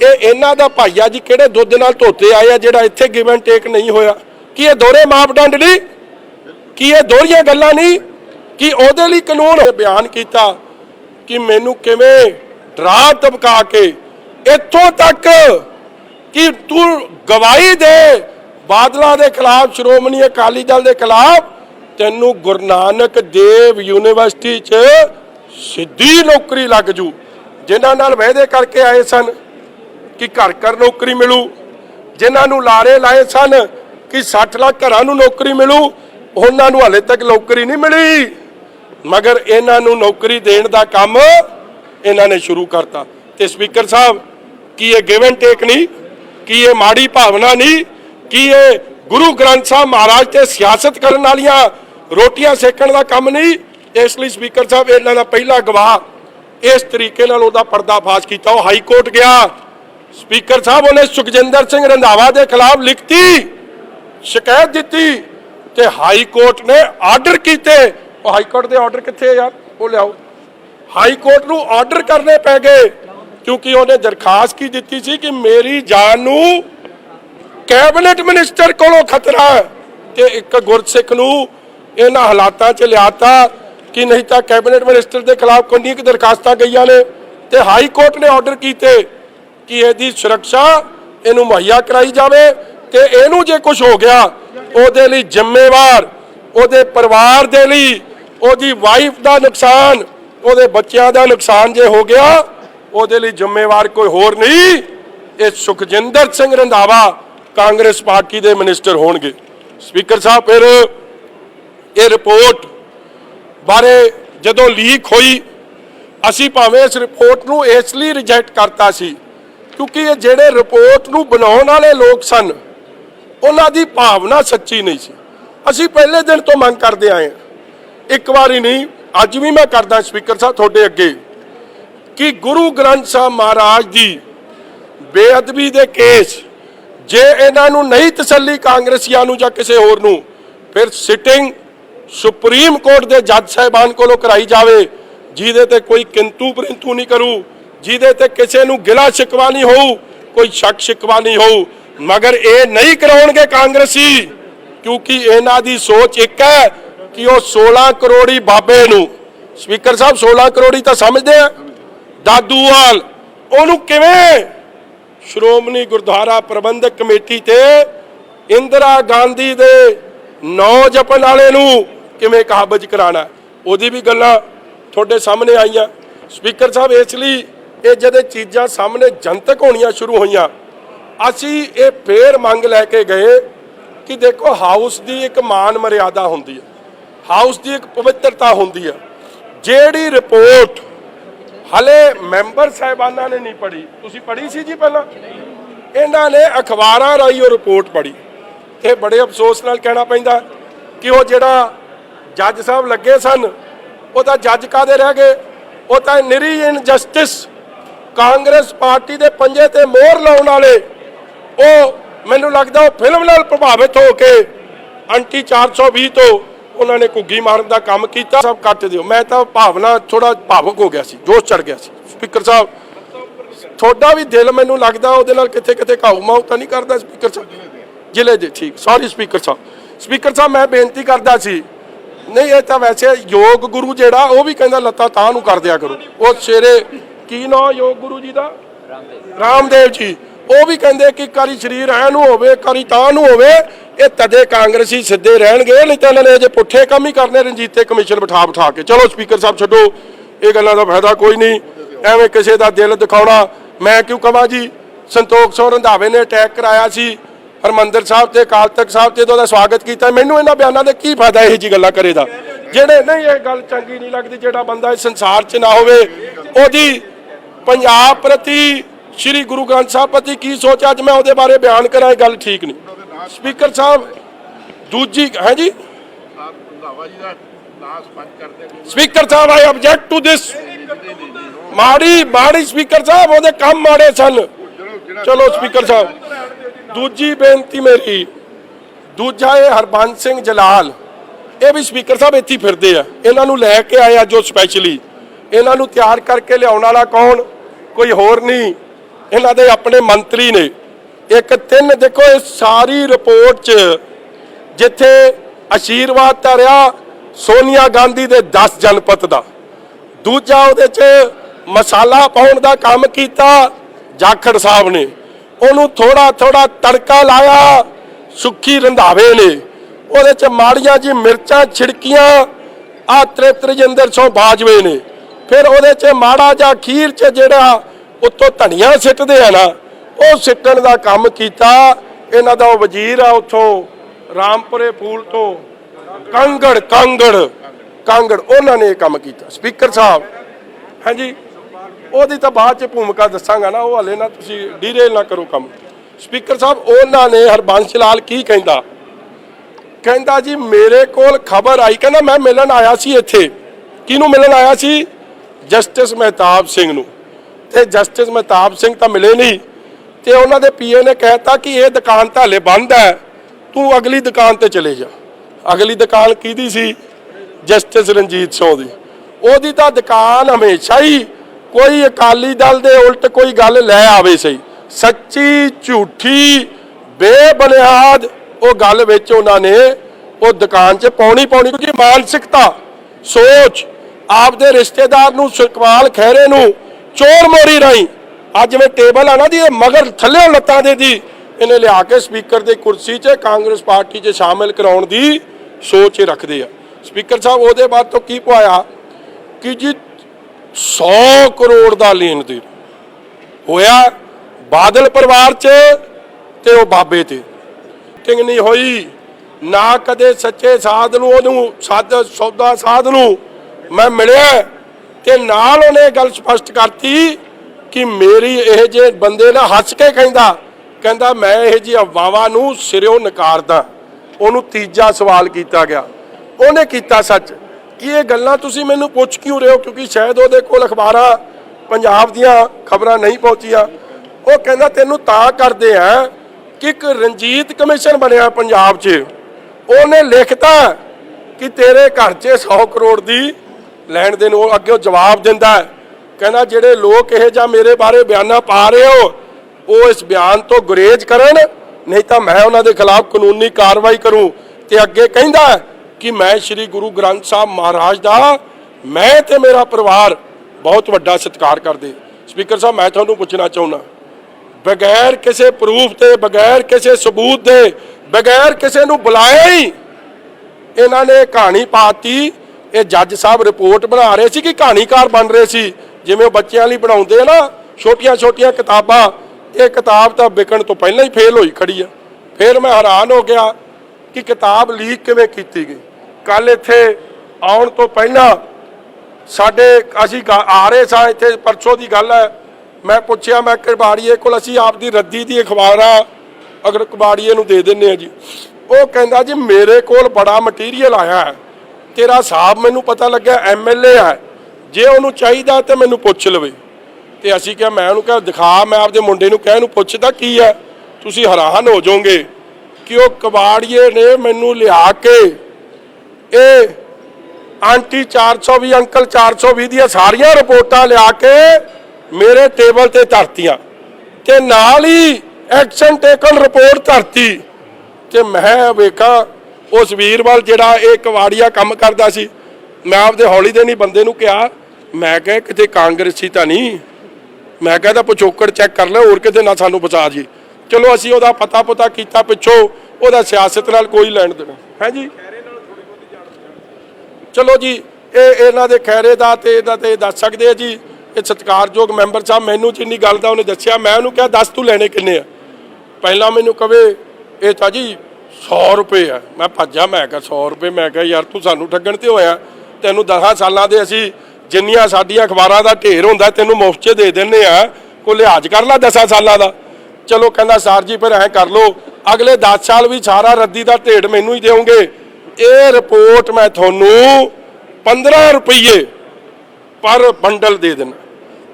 ਇਹ ਇਹਨਾਂ ਦਾ ਭਾਈਆ ਜੀ ਕਿਹੜੇ ਦੁੱਧ ਨਾਲ ਧੋਤੇ ਆਏ ਆ ਜਿਹੜਾ ਇੱਥੇ ਗਿਵ ਐਂਡ ਟੇਕ ਨਹੀਂ ਹੋਇਆ? ਕੀ ਇਹ ਦੋਹਰੇ ਮਾਪਦੰਡ ਨਹੀਂ? ਕੀ ਇਹ ਦੋਹਰੀਆਂ ਗੱਲਾਂ ਨਹੀਂ? ਕਿ ਉਹਦੇ ਲਈ ਕਾਨੂੰਨ ਬਿਆਨ ਕੀਤਾ ਕਿ ਮੈਨੂੰ ਕਿਵੇਂ ਡਰਾ ਧਮਕਾ ਕੇ ਇੱਥੋਂ ਤੱਕ ਕਿ ਤੂੰ ਗਵਾਹੀ ਦੇ ਬਾਦਲਾਂ ਦੇ ਖਿਲਾਫ, ਸ਼੍ਰੋਮਣੀ ਅਕਾਲੀ ਦਲ ਦੇ ਖਿਲਾਫ, ਤੈਨੂੰ ਗੁਰੂ ਨਾਨਕ ਦੇਵ ਯੂਨੀਵਰਸਿਟੀ 'ਚ ਸਿੱਧੀ ਨੌਕਰੀ ਲੱਗ ਜੂ। ਜਿਨ੍ਹਾਂ ਨਾਲ ਵਾਅਦੇ ਕਰਕੇ ਆਏ ਸਨ ਕਿ ਘਰ ਘਰ ਨੌਕਰੀ ਮਿਲੂ, ਜਿਨ੍ਹਾਂ ਨੂੰ ਲਾਰੇ ਲਾਏ ਸਨ ਕਿ 60 ਲੱਖ ਘਰਾਂ ਨੂੰ ਨੌਕਰੀ ਮਿਲੂ, ਉਹਨਾਂ ਨੂੰ ਹਲੇ ਤੱਕ ਨੌਕਰੀ ਨਹੀਂ ਮਿਲੀ। ਮਗਰ ਇਹਨਾਂ ਨੂੰ ਨੌਕਰੀ ਦੇਣ ਦਾ ਕੰਮ ਇਹਨਾਂ ਨੇ ਸ਼ੁਰੂ ਕਰਤਾ। ਤੇ ਸਪੀਕਰ ਸਾਹਿਬ ਕੀ ਇਹ ਗਿਵ ਐਂਡ ਟੇਕ ਨਹੀਂ? ਕੀ ਇਹ ਮਾੜੀ ਭਾਵਨਾ ਨਹੀਂ? ਕੀ ਇਹ ਗੁਰੂ ਗ੍ਰੰਥ ਸਾਹਿਬ ਮਹਾਰਾਜ ਤੇ ਸਿਆਸਤ ਕਰਨ ਵਾਲੀਆਂ ਰੋਟੀਆਂ ਸੇਕਣ ਦਾ ਕੰਮ ਨਹੀਂ? ਇਸ ਲਈ ਸਪੀਕਰ ਸਾਹਿਬ, ਇਹਨਾਂ ਦਾ ਪਹਿਲਾ ਗਵਾਹ ਇਸ ਤਰੀਕੇ ਨਾਲ ਉਹਦਾ ਪਰਦਾਫਾਸ਼ ਕੀਤਾ। ਉਹ ਹਾਈ ਕੋਰਟ ਗਿਆ। ਸਪੀਕਰ ਸਾਹਿਬ, ਉਹਨੇ ਸੁਖਜਿੰਦਰ ਸਿੰਘ ਰੰਧਾਵਾ ਦੇ ਖਿਲਾਫ ਲਿਖਤੀ, ਸ਼ਿਕਾਇਤ ਦਿੱਤੀ ਤੇ ਹਾਈ ਕੋਰਟ ਨੇ ਆਰਡਰ ਕੀਤੇ। ਉਹ ਹਾਈ ਕੋਰਟ ਦੇ ਆਰਡਰ ਕਿੱਥੇ ਯਾਰ? ਉਹ ਲਿਆਓ। ਹਾਈ ਕੋਰਟ ਨੂੰ ਆਰਡਰ ਕਰਨੇ ਪੈ ਗਏ। ਕਿਉਂਕਿ ਉਹਨੇ ਦਰਖਾਸਤ ਕੀ ਦਿੱਤੀ ਸੀ ਕਿ ਮੇਰੀ ਜਾਨ ਨੂੰ ਕੈਬਨਿਟ ਮਿਨਿਸਟਰ ਕੋਲੋਂ ਖਤਰਾ ਹੈ ਤੇ ਇੱਕ ਗੁਰਸਿੱਖ ਨੂੰ ਇਹਨਾਂ ਹਾਲਾਤਾਂ 'ਚ ਲਿਆਤਾ ਕਿ ਨਹੀਂ ਤਾਂ ਕੈਬਨਿਟ ਮਿਨਿਸਟਰ ਦੇ ਖਿਲਾਫ ਕਿੰਨੀਆਂ ਕੁ ਦਰਖਾਸਤਾਂ ਗਈਆਂ ਨੇ ਤੇ ਹਾਈ ਕੋਰਟ ਨੇ ਆਰਡਰ ਕੀਤੇ ਕਿ ਇਹਦੀ ਸੁਰੱਖਿਆ ਇਹਨੂੰ ਮੁਹੱਈਆ ਕਰਾਈ ਜਾਵੇ ਤੇ ਇਹਨੂੰ ਜੇ ਕੁਝ ਹੋ ਗਿਆ, ਉਹਦੇ ਲਈ ਜ਼ਿੰਮੇਵਾਰ, ਉਹਦੇ ਪਰਿਵਾਰ ਦੇ ਲਈ ਉਹਦੀ ਵਾਈਫ ਦਾ ਨੁਕਸਾਨ, ਉਹਦੇ ਬੱਚਿਆਂ ਦਾ ਨੁਕਸਾਨ ਜੇ ਹੋ ਗਿਆ ਉਹਦੇ ਲਈ ਜ਼ਿੰਮੇਵਾਰ ਕੋਈ ਹੋਰ ਨਹੀਂ। ਇਹ ਸੁਖਜਿੰਦਰ ਸਿੰਘ ਰੰਧਾਵਾ ਕਾਂਗਰਸ ਪਾਰਟੀ ਦੇ ਮਿਨਿਸਟਰ ਹੋਣਗੇ। ਸਪੀਕਰ ਸਾਹਿਬ, ਫਿਰ ਇਹ ਰਿਪੋਰਟ ਬਾਰੇ ਜਦੋਂ ਲੀਕ ਹੋਈ, ਅਸੀਂ ਭਾਵੇਂ ਇਸ ਰਿਪੋਰਟ ਨੂੰ ਇਸ ਲਈ ਰਿਜੈਕਟ ਕਰਤਾ ਸੀ, ਕਿਉਂਕਿ ਇਹ ਜਿਹੜੇ ਰਿਪੋਰਟ ਨੂੰ ਬਣਾਉਣ ਵਾਲੇ ਲੋਕ ਸਨ, ਉਹਨਾਂ ਦੀ ਭਾਵਨਾ ਸੱਚੀ ਨਹੀਂ ਸੀ। ਅਸੀਂ ਪਹਿਲੇ ਦਿਨ ਤੋਂ ਮੰਗ ਕਰਦੇ ਆਏ ਹਾਂ। ਇੱਕ ਵਾਰੀ ਨਹੀਂ, ਅੱਜ ਵੀ ਮੈਂ ਕਰਦਾ ਸਪੀਕਰ ਸਾਹਿਬ, ਤੁਹਾਡੇ ਅੱਗੇ। ਕਿ ਗੁਰੂ ਗ੍ਰੰਥ ਸਾਹਿਬ ਮਹਾਰਾਜ ਦੀ ਬੇਅਦਬੀ ਦੇ ਕੇਸ ਜੇ ਇਹਨਾਂ ਨੂੰ ਨਹੀਂ ਤਸੱਲੀ ਕਾਂਗਰਸੀਆਂ ਨੂੰ ਜਾਂ ਕਿਸੇ ਹੋਰ ਨੂੰ, ਫਿਰ ਸਿਟਿੰਗ ਸੁਪਰੀਮ ਕੋਰਟ ਦੇ ਜੱਜ ਸਾਹਿਬਾਨ ਕੋਲੋਂ ਕਰਾਈ ਜਾਵੇ, ਜਿਹਦੇ ਤੇ ਕੋਈ ਕਿੰਤੂ ਪਰੰਤੂ ਨਹੀਂ ਕਰੂ, ਜਿਹਦੇ ਤੇ ਕਿਸੇ ਨੂੰ ਗਿਲਾ ਸ਼ਿਕਵਾ ਨਹੀਂ ਹੋਊ, ਕੋਈ ਸ਼ੱਕ ਸ਼ਿਕਵਾ ਨਹੀਂ ਹੋਊ। ਮਗਰ ਇਹ ਨਹੀਂ ਕਰਾਉਣਗੇ ਕਾਂਗਰਸੀ, ਕਿਉਂਕਿ ਇਹਨਾਂ ਦੀ ਸੋਚ ਇੱਕ ਹੈ ਕਿ ਉਹ 16 ਕਰੋੜੀ ਬਾਬੇ ਨੂੰ, ਸਪੀਕਰ ਸਾਹਿਬ 16 ਕਰੋੜੀ ਤਾਂ ਸਮਝਦੇ ਆ ਦਾਦੂਵਾਲ ਉਹਨੂੰ ਕਿਵੇਂ? ਸ਼੍ਰੋਮਣੀ ਗੁਰਦੁਆਰਾ ਪ੍ਰਬੰਧਕ ਕਮੇਟੀ ਤੇ ਇੰਦਰਾ ਗਾਂਧੀ ਦੇ ਨਾਂ ਜਪਣ ਵਾਲੇ ਨੂੰ ਕਿਵੇਂ ਕਾਬਜ ਕਰਾਣਾ? ਉਹਦੀ ਵੀ ਗੱਲਾਂ ਤੁਹਾਡੇ ਸਾਹਮਣੇ ਆਈਆਂ। ਸਪੀਕਰ ਸਾਹਿਬ, ਇਸ ਲਈ ਇਹ ਜਦੋਂ ਚੀਜ਼ਾਂ ਸਾਹਮਣੇ ਜਨਤਕ ਹੋਣੀਆਂ ਸ਼ੁਰੂ ਹੋਈਆਂ, ਅਸੀਂ ਇਹ ਫੇਰ ਮੰਗ ਲੈ ਕੇ ਗਏ ਕਿ ਦੇਖੋ, ਹਾਊਸ ਦੀ ਇੱਕ ਮਾਨ ਮਰਿਆਦਾ ਹੁੰਦੀ ਹੈ। ਹਾਊਸ ਦੀ ਇੱਕ ਪਵਿੱਤਰਤਾ ਹੁੰਦੀ ਹੈ। ਜਿਹੜੀ ਰਿਪੋਰਟ ਹਲੇ ਮੈਂਬਰ ਸਾਹਿਬਾਨਾਂ ਨੇ ਨਹੀਂ ਪੜ੍ਹੀ। ਤੁਸੀਂ ਪੜ੍ਹੀ ਸੀ ਜੀ ਪਹਿਲਾਂ? ਇਹਨਾਂ ਨੇ ਅਖਬਾਰਾਂ ਰਾਹੀਂ ਉਹ ਰਿਪੋਰਟ ਪੜ੍ਹੀ। ਤੇ ਬੜੇ ਅਫਸੋਸ ਨਾਲ ਕਹਿਣਾ ਪੈਂਦਾ ਕਿ ਉਹ ਜਿਹੜਾ ਜੱਜ ਸਾਹਿਬ ਲੱਗੇ ਸਨ, ਉਹ ਤਾਂ ਜੱਜ ਕਾਦੇ ਰਹਿ ਗਏ? ਉਹ ਤਾਂ ਨਿਰੀ ਇਨਜਸਟਿਸ ਕਾਂਗਰਸ ਪਾਰਟੀ ਦੇ ਪੰਜੇ ਤੇ ਮੋਹਰ ਲਾਉਣ ਵਾਲੇ, ਉਹ ਮੈਨੂੰ ਲੱਗਦਾ ਉਹ ਫਿਲਮ ਨਾਲ ਪ੍ਰਭਾਵਿਤ ਹੋ ਕੇ ਅੰਟੀ 420 ਤੋਂ ਉਹਨਾਂ ਨੇ ਘੁੱਗੀ ਮਾਰਨ ਦਾ ਕੰਮ ਕੀਤਾ, ਸਭ ਕੱਟ ਦਿਓ। ਮੈਂ ਤਾਂ ਭਾਵਨਾ ਥੋੜਾ ਭਾਵੁਕ ਹੋ ਗਿਆ ਸੀ, ਜੋਸ਼ ਚੜ ਗਿਆ ਸੀ। ਸਪੀਕਰ ਸਾਹਿਬ, ਤੁਹਾਡਾ ਵੀ ਦਿਲ ਮੈਨੂੰ ਲੱਗਦਾ ਉਹਦੇ ਨਾਲ ਕਿੱਥੇ ਕਿੱਥੇ ਘਾਉ ਮਾਉ ਤਾਂ ਨਹੀਂ ਕਰਦਾ ਸਪੀਕਰ ਸਾਹਿਬ? ਜ਼ਿਲ੍ਹੇ ਦੇ, ਠੀਕ ਸੌਰੀ ਸਪੀਕਰ ਸਾਹਿਬ। ਸਪੀਕਰ ਸਾਹਿਬ, ਮੈਂ ਬੇਨਤੀ ਕਰਦਾ ਸੀ, ਨਹੀਂ, ਇਹ ਤਾਂ ਵੈਸੇ ਯੋਗ ਗੁਰੂ ਜਿਹੜਾ, ਉਹ ਵੀ ਕਹਿੰਦਾ ਲੱਤਾਂ ਤਾਂ ਨੂੰ ਕਰ ਦਿਆ ਕਰੋ। ਉਹ ਸਵੇਰੇ ਕੀ ਨਾਂ, ਯੋਗ ਗੁਰੂ ਜੀ ਦਾ? ਰਾਮਦੇਵ ਜੀ। ਉਹ ਵੀ ਕਹਿੰਦੇ ਕਿ ਕਰੀ ਸਰੀਰ ਐ ਨੂੰ ਹੋਵੇ ਕਰੀ ਤਾਂ ਨੂੰ ਹੋਵੇ, ਇਹ ਤਦੇ ਕਾਂਗਰਸੀ ਸਿੱਧੇ ਰਹਿਣਗੇ, ਨਹੀਂ ਤਾਂ ਇਹਨਾਂ ਨੇ ਅਜੇ ਪੁੱਠੇ ਕੰਮ ਹੀ ਕਰਨੇ ਰਣਜੀਤੇ ਕਮਿਸ਼ਨ ਬਿਠਾ ਬਿਠਾ ਕੇ। ਚਲੋ ਸਪੀਕਰ ਸਾਹਿਬ ਛੱਡੋ, ਇਹ ਗੱਲਾਂ ਦਾ ਫਾਇਦਾ ਕੋਈ ਨਹੀਂ। ਐਵੇਂ ਕਿਸੇ ਦਾ ਦਿਲ ਦਿਖਾਉਣਾ, ਮੈਂ ਕਿਉਂ ਕਹਾਂ ਜੀ? ਸੰਤੋਖ ਸਿੰਘ ਰੰਧਾਵੇ ਨੇ ਅਟੈਕ ਕਰਾਇਆ ਸੀ, ਹਰਮੰਦਰ ਸਾਹਿਬ ਤੇ ਅਕਾਲ ਤਖਤ ਸਾਹਿਬ ਤੇ ਉਹਦਾ ਸਵਾਗਤ ਕੀਤਾ। ਮੈਨੂੰ ਇਹਨਾਂ ਬਿਆਨਾਂ ਦੇ ਕੀ ਫਾਇਦਾ ਇਹ ਜੀ ਗੱਲਾਂ ਕਰੇ ਦਾ? ਜਿਹੜੇ ਨਹੀਂ, ਇਹ ਗੱਲ ਚੰਗੀ ਨਹੀਂ ਲੱਗਦੀ, ਜਿਹੜਾ ਬੰਦਾ ਇਸ ਸੰਸਾਰ 'ਚ ਨਾ ਹੋਵੇ, ਉਹਦੀ ਪੰਜਾਬ ਪ੍ਰਤੀ ਸ੍ਰੀ ਗੁਰੂ ਗ੍ਰੰਥ ਸਾਹਿਬ ਪ੍ਰਤੀ ਕੀ ਸੋਚ ਅੱਜ ਮੈਂ ਉਹਦੇ ਬਾਰੇ ਬਿਆਨ ਕਰਾਂ ਇਹ ਗੱਲ ਠੀਕ ਨਹੀਂ। ਸਪੀਕਰ ਸਾਹਿਬ ਦੂਜੀ ਹੈ ਜੀ? ਜੀ ਸਪੀਕਰ ਸਾਹਿਬ ਆਈ ਆਬਜੈਕਟ ਟੂ ਦਿਸ ਮਾੜੀ ਮਾੜੀ ਸਪੀਕਰ ਸਾਹਿਬ ਉਹਦੇ ਕੰਮ ਮਾੜੇ ਸਨ। ਚਲੋ ਸਪੀਕਰ ਸਾਹਿਬ। ਦੂਜੀ ਬੇਨਤੀ ਮੇਰੀ ਦੂਜਾ ਇਹ ਹਰਬੰਸ ਸਿੰਘ ਜਲਾਲ ਇਹ ਵੀ ਸਪੀਕਰ ਸਾਹਿਬ ਇੱਥੇ ਫਿਰਦੇ ਆ। ਇਹਨਾਂ ਨੂੰ ਲੈ ਕੇ ਆਇਆ ਜੋ ਸਪੈਸ਼ਲੀ ਇਹਨਾਂ ਨੂੰ ਤਿਆਰ ਕਰਕੇ ਲਿਆਉਣ ਵਾਲਾ ਕੌਣ? ਕੋਈ ਹੋਰ ਨਹੀਂ। ਇਹਨਾਂ ਦੇ ਆਪਣੇ ਮੰਤਰੀ ਨੇ। ਇੱਕ ਤਿੰਨ ਦੇਖੋ, ਇਹ ਸਾਰੀ ਰਿਪੋਰਟ 'ਚ ਜਿੱਥੇ ਆਸ਼ੀਰਵਾਦ ਧਰਿਆ ਸੋਨੀਆ ਗਾਂਧੀ ਦੇ 10 ਜਨਪਦ ਦਾ। ਦੂਜਾ ਉਹਦੇ 'ਚ ਮਸਾਲਾ ਪਾਉਣ ਦਾ ਕੰਮ ਕੀਤਾ ਜਾਖੜ ਸਾਹਿਬ ਨੇ। ਉਹਨੂੰ ਥੋੜਾ ਥੋੜਾ ਤੜਕਾ ਲਾਇਆ, ਸੁੱਖੀ ਰੰਧਾਵੇ ਨੇ। ਉਹਦੇ 'ਚ ਮਾੜੀਆਂ ਜੀ ਮਿਰਚਾਂ, ਛਿੜਕੀਆਂ ਆ ਤ੍ਰਿਪਤ ਰਜਿੰਦਰ ਸਿੰਘ ਬਾਜਵੇ ਨੇ। ਫਿਰ ਉਹਦੇ 'ਚ ਮਾੜਾ ਜਾਂ ਖੀਰ 'ਚ ਜਿਹੜਾ ਉੱਤੋਂ ਧਨੀਆ ਸਿੱਟਦੇ ਆ ਨਾ, ਉਹ ਸਿੱਟਣ ਦਾ ਕੰਮ ਕੀਤਾ, ਇਹਨਾਂ ਦਾ ਉਹ ਵਜ਼ੀਰ ਆ ਉੱਥੋਂ ਰਾਮਪੁਰੇ ਫੂਲ ਤੋਂ, ਕਾਂਗੜ ਕਾਂਗੜ ਕਾਂਗੜ, ਉਹਨਾਂ ਨੇ ਇਹ ਕੰਮ ਕੀਤਾ, ਸਪੀਕਰ ਸਾਹਿਬ। ਹਾਂਜੀ, ਉਹਦੀ ਤਾਂ ਬਾਅਦ ਚ ਭੂਮਿਕਾ ਦੱਸਾਂਗਾ ਨਾ, ਉਹ ਹਲੇ ਨਾ ਤੁਸੀਂ ਡੀਰੇਲ ਨਾ ਕਰੋ ਕੰਮ। ਸਪੀਕਰ ਸਾਹਿਬ, ਉਹਨਾਂ ਨੇ ਹਰਬੰਸ ਲਾਲ ਕੀ ਕਹਿੰਦਾ? ਕਹਿੰਦਾ ਜੀ, ਮੇਰੇ ਕੋਲ ਖਬਰ ਆਈ, ਕਹਿੰਦਾ ਮੈਂ ਮਿਲਣ ਆਇਆ ਸੀ ਇੱਥੇ। ਕਿਹਨੂੰ ਮਿਲਣ ਆਇਆ ਸੀ? ਜਸਟਿਸ ਮਹਿਤਾਬ ਸਿੰਘ ਨੂੰ। ਤੇ ਜਸਟਿਸ ਮਹਿਤਾਬ ਸਿੰਘ ਤਾਂ ਮਿਲੇ ਨਹੀਂ ਤੇ ਉਹਨਾਂ ਦੇ ਪੀਏ ਨੇ ਕਹਿਤਾ ਕਿ ਇਹ ਦੁਕਾਨ ਤਾਂ ਹਲੇ ਬੰਦ ਹੈ, ਤੂੰ ਅਗਲੀ ਦੁਕਾਨ ਤੇ ਚਲੇ ਜਾ। ਅਗਲੀ ਦੁਕਾਨ ਕਿਹਦੀ ਸੀ? ਜਸਟਿਸ ਰਣਜੀਤ ਸਿੰਘ ਦੀ। ਉਹਦੀ ਤਾਂ ਦੁਕਾਨ ਹਮੇਸ਼ਾ ਹੀ ਕੋਈ ਅਕਾਲੀ ਦਲ ਦੇ ਉਲਟ ਕੋਈ ਗੱਲ ਲੈ ਆਵੇ ਸਹੀ। ਸੱਚੀ, ਝੂਠੀ, ਬੇਬੁਨਿਆਦ ਉਹ ਗੱਲ ਵਿੱਚ ਉਹਨਾਂ ਨੇ ਉਹ ਦੁਕਾਨ 'ਚ ਪਾਉਣੀ ਪਾਉਣੀ ਕਿਉਂਕਿ ਮਾਨਸਿਕਤਾ, ਸੋਚ, ਆਪਦੇ ਰਿਸ਼ਤੇਦਾਰ ਨੂੰ ਸੁਖਪਾਲ ਖਹਿਰੇ ਨੂੰ ਚੋਰ ਮੋਰੀ ਰਾਈ ਅੱਜ ਜਿਵੇਂ ਟੇਬਲ ਆ ਨਾ ਦੀ ਮਗਰ ਥੱਲੇ ਲੱਤਾਂ ਦੇ ਦੀ ਇਹਨੇ ਲਿਆ ਕੇ ਸਪੀਕਰ ਦੀ ਕੁਰਸੀ 'ਚ, ਕਾਂਗਰਸ ਪਾਰਟੀ 'ਚ ਸ਼ਾਮਿਲ ਕਰਾਉਣ ਦੀ ਸੋਚ ਰੱਖਦੇ ਆ। ਸਪੀਕਰ ਸਾਹਿਬ, ਉਹਦੇ ਬਾਅਦ ਤੋਂ ਕੀ ਪਾਇਆ ਕਿ ਜੀ 100 ਕਰੋੜ ਦਾ ਲੈਣ ਦੇਣ ਹੋਇਆ ਬਾਦਲ ਪਰਿਵਾਰ 'ਚ ਤੇ ਉਹ ਬਾਬੇ ਤੇ। ਟਿੰਗ ਨਹੀਂ ਹੋਈ, ਨਾ ਕਦੇ ਸੱਚੇ ਸਾਧ ਨੂੰ ਉਹਨੂੰ, ਸਾਧ, ਸੌਦਾ ਸਾਧ ਨੂੰ ਮੈਂ ਮਿਲਿਆ। ਤੇ ਨਾਲ ਉਹਨੇ ਗੱਲ ਸਪਸ਼ਟ ਕਰਤੀ ਕਿ ਮੇਰੀ ਇਹ ਜੇ ਬੰਦੇ ਨਾ ਹੱਸ ਕੇ ਕਹਿੰਦਾ ਕਹਿੰਦਾ ਮੈਂ ਇਹ ਜੀ ਅਫਵਾਹਾਂ ਨੂੰ ਸਿਰਿਓਂ ਨਕਾਰਦਾ। ਉਹਨੂੰ ਤੀਜਾ ਸਵਾਲ ਕੀਤਾ ਗਿਆ। ਉਹਨੇ ਕੀਤਾ ਸੱਚ। ਕਿ ਇਹ ਗੱਲਾਂ ਤੁਸੀਂ ਮੈਨੂੰ ਪੁੱਛ ਕਿਉਂ ਰਹੇ ਹੋ? ਕਿਉਂਕਿ ਸ਼ਾਇਦ ਉਹਦੇ ਕੋਲ ਅਖਬਾਰਾਂ ਪੰਜਾਬ ਦੀਆਂ ਖਬਰਾਂ ਨਹੀਂ ਪਹੁੰਚੀਆਂ। ਉਹ ਕਹਿੰਦਾ, ਤੈਨੂੰ ਤਾਂ ਕਰਦੇ ਆ ਕਿ ਇੱਕ ਰਣਜੀਤ ਕਮਿਸ਼ਨ ਬਣਿਆ ਪੰਜਾਬ 'ਚ। ਉਹਨੇ ਲਿਖਤਾ ਕਿ ਤੇਰੇ ਘਰ 'ਚ 100 ਕਰੋੜ ਦੀ ਲੈਣ ਦੇਣ, ਉਹ ਅੱਗੇ ਉਹ ਜਵਾਬ ਦਿੰਦਾ ਕਹਿੰਦਾ, ਜਿਹੜੇ ਲੋਕ ਇਹ ਜਾਂ ਮੇਰੇ ਬਾਰੇ ਬਿਆਨਾਂ ਪਾ ਰਹੇ ਹੋ, ਉਹ ਇਸ ਬਿਆਨ ਤੋਂ ਗੁਰੇਜ਼ ਕਰਨ, ਨਹੀਂ ਤਾਂ ਮੈਂ ਉਹਨਾਂ ਦੇ ਖਿਲਾਫ ਕਾਨੂੰਨੀ ਕਾਰਵਾਈ ਕਰੂੰ। ਤੇ ਅੱਗੇ ਕਹਿੰਦਾ ਕਿ ਮੈਂ ਸ੍ਰੀ ਗੁਰੂ ਗ੍ਰੰਥ ਸਾਹਿਬ ਮਹਾਰਾਜ ਦਾ ਮੈਂ ਤੇ ਮੇਰਾ ਪਰਿਵਾਰ ਬਹੁਤ ਵੱਡਾ ਸਤਿਕਾਰ ਕਰਦੇ। ਸਪੀਕਰ ਸਾਹਿਬ, ਮੈਂ ਤੁਹਾਨੂੰ ਪੁੱਛਣਾ ਚਾਹੁੰਦਾ ਬਗੈਰ ਕਿਸੇ ਪ੍ਰੂਫ ਤੇ ਬਗੈਰ ਕਿਸੇ ਸਬੂਤ ਦੇ, ਬਗੈਰ ਕਿਸੇ ਨੂੰ ਬੁਲਾਇਆ ਹੀ ਇਹਨਾਂ ਨੇ ਕਹਾਣੀ ਪਾਤੀ ਇਹ ਜੱਜ ਸਾਹਿਬ ਰਿਪੋਰਟ ਬਣਾ ਰਹੇ ਸੀ ਕਿ ਕਹਾਣੀਕਾਰ ਬਣ ਰਹੇ ਸੀ। ਜਿਵੇਂ ਉਹ ਬੱਚਿਆਂ ਲਈ ਬਣਾਉਂਦੇ ਆ ਨਾ ਛੋਟੀਆਂ ਛੋਟੀਆਂ ਕਿਤਾਬਾਂ, ਇਹ ਕਿਤਾਬ ਤਾਂ ਵਿਕਣ ਤੋਂ ਪਹਿਲਾਂ ਹੀ ਫੇਲ ਹੋਈ ਖੜੀ ਆ। ਫਿਰ ਮੈਂ ਹੈਰਾਨ ਹੋ ਗਿਆ ਕਿ ਕਿਤਾਬ ਲੀਕ ਕਿਵੇਂ ਕੀਤੀ ਗਈ। ਕੱਲ ਇੱਥੇ ਆਉਣ ਤੋਂ ਪਹਿਲਾਂ ਸਾਡੇ, ਅਸੀਂ ਗਾ- ਆ ਰਹੇ ਸਾਂ ਇੱਥੇ, ਪਰਸੋਂ ਦੀ ਗੱਲ ਹੈ। ਮੈਂ ਪੁੱਛਿਆ, ਮੈਂ ਕਬਾੜੀਏ ਕੋਲ ਅਸੀਂ ਆਪਦੀ ਰੱਦੀ ਦੀ ਅਖਬਾਰਾਂ ਅਗਰ ਕਬਾੜੀਏ ਨੂੰ ਦੇ ਦਿੰਨੇ ਆ ਜੀ। ਉਹ ਕਹਿੰਦਾ ਜੀ, ਮੇਰੇ ਕੋਲ ਬੜਾ ਮਟੀਰੀਅਲ ਆਇਆ ਹੈ। ਤੇਰਾ ਸਾਹਿਬ ਮੈਨੂੰ ਪਤਾ ਲੱਗਿਆ ਐਮਐਲਏ ਹੈ ਜੇ ਉਹਨੂੰ ਚਾਹੀਦਾ ਤੇ ਮੈਨੂੰ ਪੁੱਛ ਲਵੇ। ਤੇ ਅਸੀਂ ਕਿਹਾ, ਮੈਂ ਉਹਨੂੰ ਕਿਹਾ, ਦਿਖਾ, ਮੈਂ ਆਪਦੇ ਮੁੰਡੇ ਨੂੰ ਕਹਿ ਨੂੰ ਪੁੱਛਦਾ ਕੀ ਹੈ ਤੁਸੀਂ ਹੈਰਾਨ ਹੋ ਜਾਓਗੇ ਕਿ ਉਹ ਕਬਾੜੀਏ ਨੇ ਮੈਨੂੰ ਲਿਆ ਕੇ ਇਹ ਆਂਟੀ 420 ਅੰਕਲ 420 ਦੀਆਂ ਸਾਰੀਆਂ ਰਿਪੋਰਟਾਂ ਲਿਆ ਕੇ ਮੇਰੇ ਟੇਬਲ ਤੇ ਧਰਤੀਆਂ। ਤੇ ਨਾਲ ਹੀ ਐਕਸ਼ਨ ਟੇਕਨ ਰਿਪੋਰਟ ਧਰਤੀ। ਤੇ ਮੈਂ ਵੇਖਾਂ ਉਸ ਵੀਰਵਾਲ ਜਿਹੜਾ ਇਹ ਕਵਾੜੀਆ ਕੰਮ ਕਰਦਾ ਸੀ, ਮੈਂ ਆਪਦੇ ਹੌਲੀ ਦੇ ਨਹੀਂ ਬੰਦੇ ਨੂੰ ਕਿਹਾ, ਮੈਂ ਕਿਹਾ, ਕਿਤੇ ਕਾਂਗਰਸੀ ਤਾਂ ਨਹੀਂ? ਮੈਂ ਕਹਿੰਦਾ ਪਿਛੋਕੜ ਚੈੱਕ ਕਰ ਲੈ, ਹੋਰ ਕਿਤੇ ਨਾ ਸਾਨੂੰ ਬਚਾ ਜੀ। ਚਲੋ, ਅਸੀਂ ਉਹਦਾ ਪਤਾ ਪਤਾ ਕੀਤਾ ਪਿੱਛੋਂ, ਉਹਦਾ ਸਿਆਸਤ ਨਾਲ ਕੋਈ ਲੈਣ ਦੇਣਾ। ਹੈ ਜੀ? ਚਲੋ ਜੀ, ਇਹ ਇਹਨਾਂ ਦੇ ਖੈਰੇ ਦਾ ਤੇ ਇਹਦਾ ਤੇ ਦੱਸ ਸਕਦੇ ਆ ਜੀ, ਇਹ ਸਤਿਕਾਰਯੋਗ ਮੈਂਬਰ ਸਾਹਿਬ, ਮੈਨੂੰ ਜਿੰਨੀ ਗੱਲ ਦਾ ਉਹਨੇ ਦੱਸਿਆ, ਮੈਂ ਉਹਨੂੰ ਕਿਹਾ, ਦੱਸ ਤੂੰ ਲੈਣੇ ਕਿੰਨੇ ਆ? ਪਹਿਲਾਂ ਮੈਨੂੰ ਕਵੇ, ਇਹ ਤਾਂ ਜੀ 100 ਰੁਪਏ ਆ। ਮੈਂ ਭੱਜਾ, ਮੈਂ ਕਿਹਾ 100 ਰੁਪਏ, ਮੈਂ ਕਿਹਾ ਯਾਰ ਤੂੰ ਸਾਨੂੰ ਠੱਗਣ ਤੇ ਹੋਇਆ। ਤੈਨੂੰ 10 ਸਾਲਾਂ ਦੇ ਅਸੀਂ ਜਿੰਨੀਆਂ ਸਾਡੀਆਂ ਅਖਬਾਰਾਂ ਦਾ ਢੇਰ ਹੁੰਦਾ, ਤੈਨੂੰ ਮੁਫਤ 'ਚ ਦੇ ਦਿੰਨੇ ਆ। ਕੋਈ ਲਿਹਾਜ਼ ਕਰ ਲੈ 10 ਸਾਲਾਂ ਦਾ। ਚਲੋ ਕਹਿੰਦਾ, ਸਰ ਜੀ, ਫਿਰ ਐਂ ਕਰ ਲਓ। ਅਗਲੇ 10 ਸਾਲ ਵੀ ਸਾਰਾ ਰੱਦੀ ਦਾ ਢੇੜ ਮੈਨੂੰ ਹੀ ਦਿਓਗੇ। ਇਹ ਰਿਪੋਰਟ ਮੈਂ ਤੁਹਾਨੂੰ 15 ਰੁਪਏ ਪਰ ਬੰਡਲ ਦੇ ਦੇਣਾ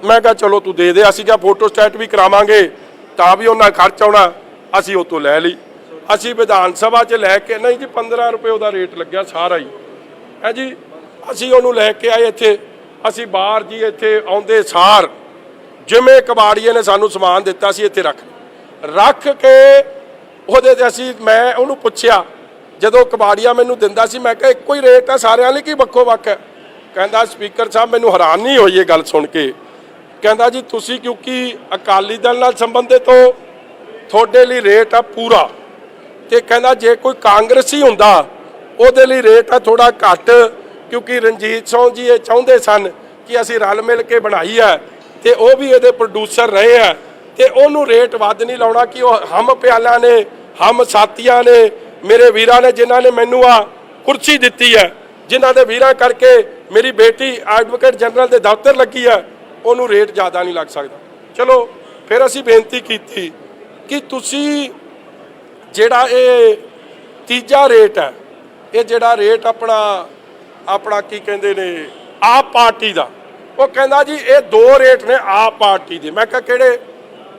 ਮੈਂ ਕਿਹਾ, ਚਲੋ ਤੂੰ ਦੇ ਦੇ, ਅਸੀਂ ਕਿਹਾ ਫੋਟੋ ਸਟੈਟ ਵੀ ਕਰਾਵਾਂਗੇ, ਤਾਂ ਵੀ ਉਹਨਾਂ ਖਰਚ ਆਉਣਾ। ਅਸੀਂ ਉਹ ਤੋਂ ਲੈ ਲਈ। ਅਸੀਂ ਵਿਧਾਨ ਸਭਾ 'ਚ ਲੈ ਕੇ, ਨਹੀਂ ਜੀ 15 ਰੁਪਏ ਉਹਦਾ ਰੇਟ ਲੱਗਿਆ ਸਾਰਾ ਹੀ। ਹੈ ਜੀ, ਅਸੀਂ ਉਹਨੂੰ ਲੈ ਕੇ ਆਏ ਇੱਥੇ। ਅਸੀਂ ਬਾਹਰ ਜੀ ਇੱਥੇ ਆਉਂਦੇ ਸਾਰ, ਜਿਵੇਂ ਕਬਾੜੀਏ ਨੇ ਸਾਨੂੰ ਸਮਾਨ ਦਿੱਤਾ ਸੀ ਇੱਥੇ ਰੱਖ। ਰੱਖ ਕੇ ਉਹਦੇ ਤੇ ਅਸੀਂ, ਮੈਂ ਉਹਨੂੰ ਪੁੱਛਿਆ, ਜਦੋਂ ਕਬਾੜੀਆ ਮੈਨੂੰ ਦਿੰਦਾ ਸੀ, ਮੈਂ ਕਿਹਾ, ਇੱਕੋ ਹੀ ਰੇਟ ਆ, ਸਾਰਿਆਂ ਲਈ ਕੀ ਵੱਖੋ ਵੱਖ ਹੈ? ਕਹਿੰਦਾ, ਸਪੀਕਰ ਸਾਹਿਬ, ਮੈਨੂੰ ਹੈਰਾਨ ਨਹੀਂ ਹੋਈ ਇਹ ਗੱਲ ਸੁਣ ਕੇ। ਕਹਿੰਦਾ ਜੀ, ਤੁਸੀਂ ਕਿਉਂਕਿ ਅਕਾਲੀ ਦਲ ਨਾਲ ਸੰਬੰਧਿਤ ਹੋ, ਤੁਹਾਡੇ ਲਈ ਰੇਟ ਆ ਪੂਰਾ। ਤੇ ਕਹਿੰਦਾ ਜੇ ਕੋਈ ਕਾਂਗਰਸੀ ਹੁੰਦਾ, ਉਹਦੇ ਲਈ ਰੇਟ ਆ ਥੋੜਾ ਘੱਟ, ਕਿਉਂਕਿ ਰਣਜੀਤ ਸਿੰਘ ਜੀ ਇਹ ਚਾਹੁੰਦੇ ਸਨ ਕਿ ਅਸੀਂ ਰਲ ਮਿਲ ਕੇ ਬਣਾਈ ਹੈ ਤੇ ਉਹ ਵੀ ਇਹਦੇ ਪ੍ਰੋਡਿਊਸਰ ਰਹੇ ਆ ਤੇ ਉਹਨੂੰ ਰੇਟ ਵੱਧ ਨਹੀਂ ਲਾਉਣਾ ਕਿ ਉਹ ਹਮ ਪਿਆਲਿਆਂ ਨੇ, ਹਮ ਸਾਥੀਆਂ ਨੇ, ਮੇਰੇ ਵੀਰਾਂ ਨੇ ਜਿਨ੍ਹਾਂ ਨੇ ਮੈਨੂੰ ਆ ਕੁਰਸੀ ਦਿੱਤੀ ਹੈ, ਜਿਨ੍ਹਾਂ ਦੇ ਵੀਰਾਂ ਕਰਕੇ ਮੇਰੀ ਬੇਟੀ ਐਡਵੋਕੇਟ ਜਨਰਲ ਦੇ ਦਫ਼ਤਰ ਲੱਗੀ ਹੈ, ਉਹਨੂੰ ਰੇਟ ਜ਼ਿਆਦਾ ਨਹੀਂ ਲੱਗ ਸਕਦਾ। ਚਲੋ, ਫਿਰ ਅਸੀਂ ਬੇਨਤੀ ਕੀਤੀ ਕਿ ਤੁਸੀਂ ਜਿਹੜਾ ਇਹ ਤੀਜਾ ਰੇਟ ਹੈ, ਇਹ ਜਿਹੜਾ ਰੇਟ ਆਪਣਾ ਆਪਣਾ ਕੀ ਕਹਿੰਦੇ ਨੇ, ਆਪ ਪਾਰਟੀ ਦਾ, ਉਹ ਕਹਿੰਦਾ ਜੀ ਇਹ ਦੋ ਰੇਟ ਨੇ ਆਪ ਪਾਰਟੀ ਦੇ। ਮੈਂ ਕਿਹਾ ਕਿਹੜੇ?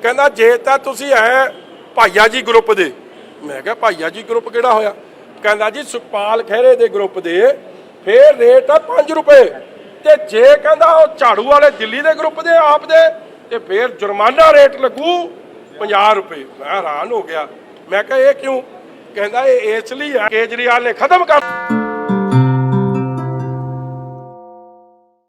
ਕਹਿੰਦਾ ਜੇ ਤਾਂ ਤੁਸੀਂ ਹੈ ਭਾਈਆ ਜੀ ਗਰੁੱਪ ਦੇ। ਮੈਂ ਕਿਹਾ ਭਾਈਆ ਜੀ ਗਰੁੱਪ ਕਿਹੜਾ ਹੋਇਆ? ਕਹਿੰਦਾ ਜੀ ਸੁਖਪਾਲ ਖਹਿਰੇ ਦੇ ਗਰੁੱਪ ਦੇ, ਫੇਰ ਰੇਟ ਹੈ 5 ਰੁਪਏ। ਤੇ ਜੇ ਕਹਿੰਦਾ ਉਹ ਝਾੜੂ ਵਾਲੇ ਦਿੱਲੀ ਦੇ ਗਰੁੱਪ ਦੇ, ਆਪ ਦੇ, ਤੇ ਫੇਰ ਜੁਰਮਾਨਾ ਰੇਟ ਲੱਗੂ 50 ਰੁਪਏ। ਮੈਂ ਹੈਰਾਨ ਹੋ ਗਿਆ। ਮੈਂ ਕਿਹਾ ਇਹ ਕਿਉਂ? ਕਹਿੰਦਾ ਇਹ ਇਸ ਲਈ ਆ ਕੇਜਰੀਵਾਲ ਨੇ ਖਤਮ ਕਰ